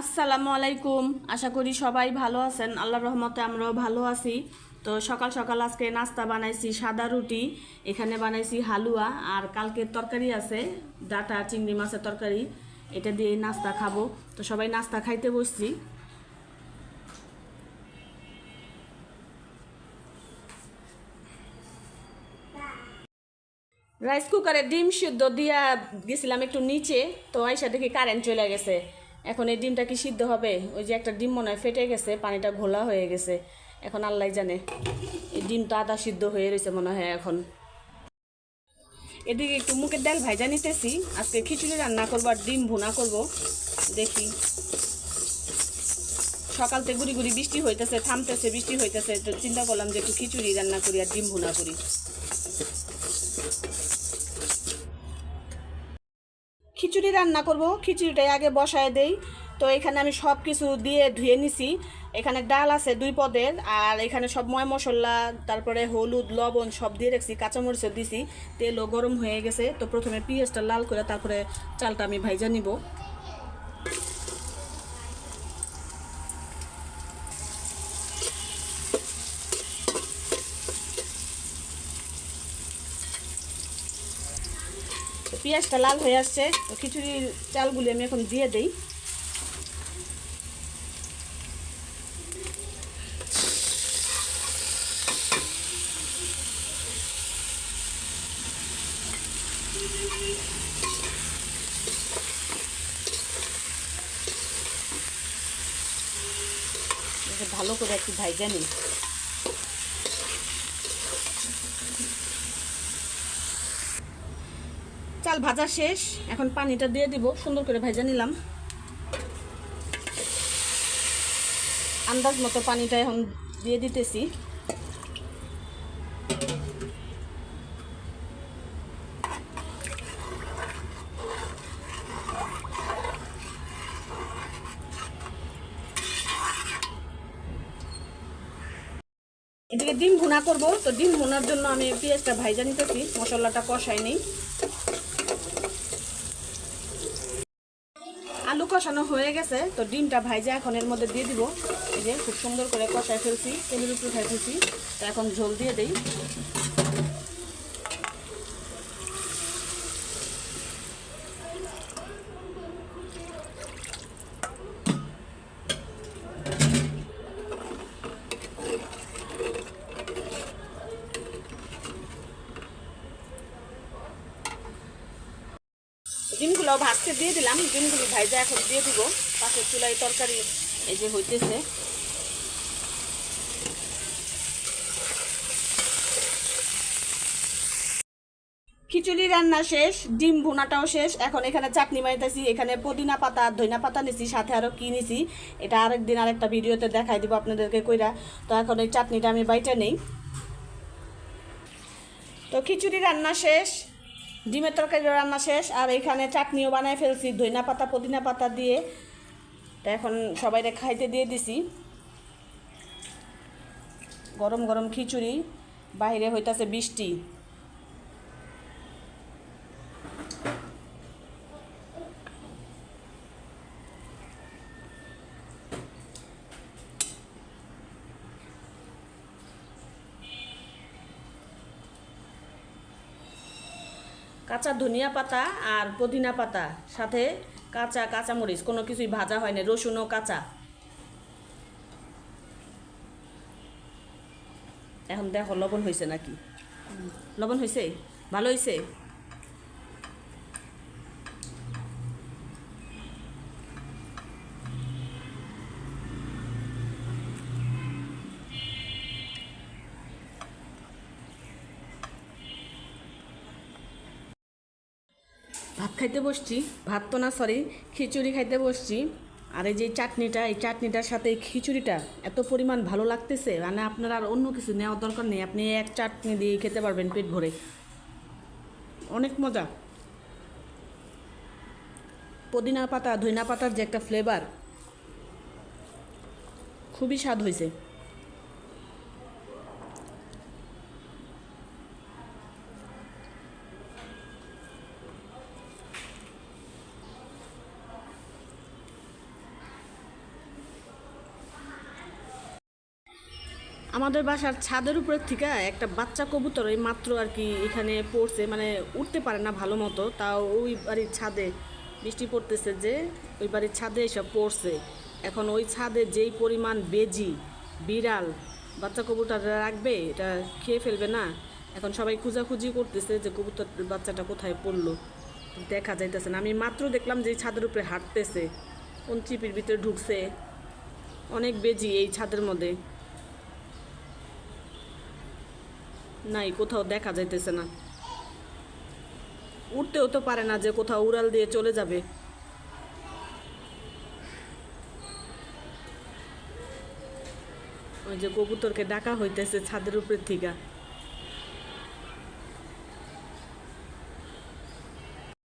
আসসালামু আলাইকুম। আশা করি সবাই ভালো আছেন। আল্লাহর রহমতে আমরাও ভালো আছি। তো সকাল সকাল আজকে নাস্তা বানাইছি সাদা রুটি, এখানে বানাইছি হালুয়া, আর কালকের তরকারি আছে, ডাটা, চিংড়ি মাছের তরকারি, এটা দিয়ে নাস্তা খাব। তো সবাই নাস্তা খাইতে বসছি। রাইস কুকারে ডিম সিদ্ধ দিয়া গেছিলাম একটু নিচে, তো আইসা দেখি কারেন্ট চলে গেছে। এখন এই ডিমটা কি সিদ্ধ হবে? ওই যে একটা ডিম মনে হয় ফেটে গেছে, পানিটা ঘোলা হয়ে গেছে। এখন আল্লাহ জানে। এই ডিমটা আদা সিদ্ধ হয়ে রয়েছে মনে হয় এখন। এদিকে একটু মুখের ডাল ভাইজা নিতেছি। আজকে খিচুড়ি রান্না করব আর ডিম ভুনা করব। দেখি। সকালতে গুড়ি গুড়ি বৃষ্টি হইতেছে, থামতেছে, বৃষ্টি হইতেছে। তো চিন্তা করলাম যে একটু খিচুড়ি রান্না করি আর ডিম ভুনা করি। খিচুড়ি রান্না করব। খিচুড়িটাই আগে বসায় দেই। তো এখানে আমি সব কিছু দিয়ে ধুয়ে নিছি। এখানে ডাল আছে দুই পদের, আর এখানে সব ময় মশলা, তারপরে হলুদ, লবণ সব দিয়ে রেখেছি, কাঁচামরিচও দিছি। তেলও গরম হয়ে গেছে। তো প্রথমে পিঁয়াজটা লাল করে তারপরে চালটা আমি ভাইজা নিব। তো পেঁয়াজটা লাল হয়ে আসছে, তো খিচুড়ির চালগুলি আমি এখন দিয়ে দেই। ভালো করে একটু ভাইজা নিই। চাল ভাজা শেষ। এখন পানিটা দিয়ে দিব, সুন্দর করে ভেজে নিলাম। আন্দাজ মতো পানিটা এখন দিয়ে দিতেছি। এদিকে ডিম ভুনা করব, তো ডিম ভুনার জন্য আমি পেঁয়াজটা ভাইজা নিতেছি, মশলাটা কষাই নেই। আলু কষানো হয়ে গেছে, তো ডিমটা ভাইজা এখন এর মধ্যে দিয়ে দিব। এই যে খুব সুন্দর করে কষায় ফেলছি, তেলের উপরে ফেলছি, তো এখন ঝোল দিয়ে দেই। ডিমগুলো ভাজতে দিয়ে দিলাম, ডিমগুলো ভাইজা এখন দিয়ে দিব। পাশের চুলায় তরকারি এই যে হইতেছে। খিচুড়ি রান্না শেষ, ডিম ভুনাটাও শেষ। এখন এখানে চাটনি মারিতেছি এখানে পুদিনা পাতা, ধইনা পাতা নিছি, সাথে আরও কি নিছি, এটা আরেকদিন আরেকটা ভিডিওতে দেখাই দিব আপনাদেরকে কইরা। তো এখন এই চাটনিটা আমি বাইটা নেই। তো খিচুড়ি রান্না শেষ ডিমের তরকারি রান্না শেষ, আর এখানে চাটনিও বানায় ফেলছি, ধইনা পাতা, পুদিনা পাতা দিয়ে। তা এখন সবাইরে খাইতে দিয়ে দিছি। গরম গরম খিচুড়ি, বাইরে হইতাছে বৃষ্টি। কাঁচা ধনিয়া পাতা আর পুদিনা পাতা, সাথে কাঁচা কাঁচামরিচ, কোনো কিছুই ভাজা হয় না রসুনও কাঁচা। এখন দেখো, লবণ হয়েছে নাকি? লবণ হয়েছে? ভালো হয়েছে ভাত খাইতে বসছি। ভাত তো না সরি খিচুড়ি খাইতে বসছি। আর এই যে চাটনিটা, এই চাটনিটার সাথে এই খিচুড়িটা এত পরিমাণ ভালো লাগতেছে মানে আপনার আর অন্য কিছু নেওয়ার দরকার নেই। আপনি এক চাটনি দিয়ে খেতে পারবেন পেট ভরে। অনেক মজা। পুদিনা পাতা, ধইনা পাতার যে একটা ফ্লেভার খুবই স্বাদ হয়েছে আমাদের বাসার ছাদের উপরের থেকে একটা বাচ্চা কবুতর ওই মাত্র আর কি এখানে পড়ছে মানে উঠতে পারে না ভালো মতো। তাও ওই বাড়ির ছাদে বৃষ্টি পড়তেছে যে, ওই বাড়ির ছাদে এসব পড়ছে। এখন ওই ছাদে যেই পরিমাণ বেজি, বিড়াল, বাচ্চা কবুতর রাখবে, এটা খেয়ে ফেলবে না। এখন সবাই খুঁজাখুঁজি করতেছে যে কবুতর, বাচ্চাটা কোথায় পড়ল। দেখা যাইতেছে না। আমি মাত্র দেখলাম যে ছাদের উপরে হাঁটতেছে। কোন চিপির ভিতরে ঢুকছে। অনেক বেজি এই ছাদের মধ্যে। নাই, কোথাও দেখা যাইতেছে না। উঠতেও তো পারে না যে কোথাও উড়াল দিয়ে চলে যাবে। ওই যে কবুতরকে ডাকা হইতেছে ছাদের উপরের থেকে।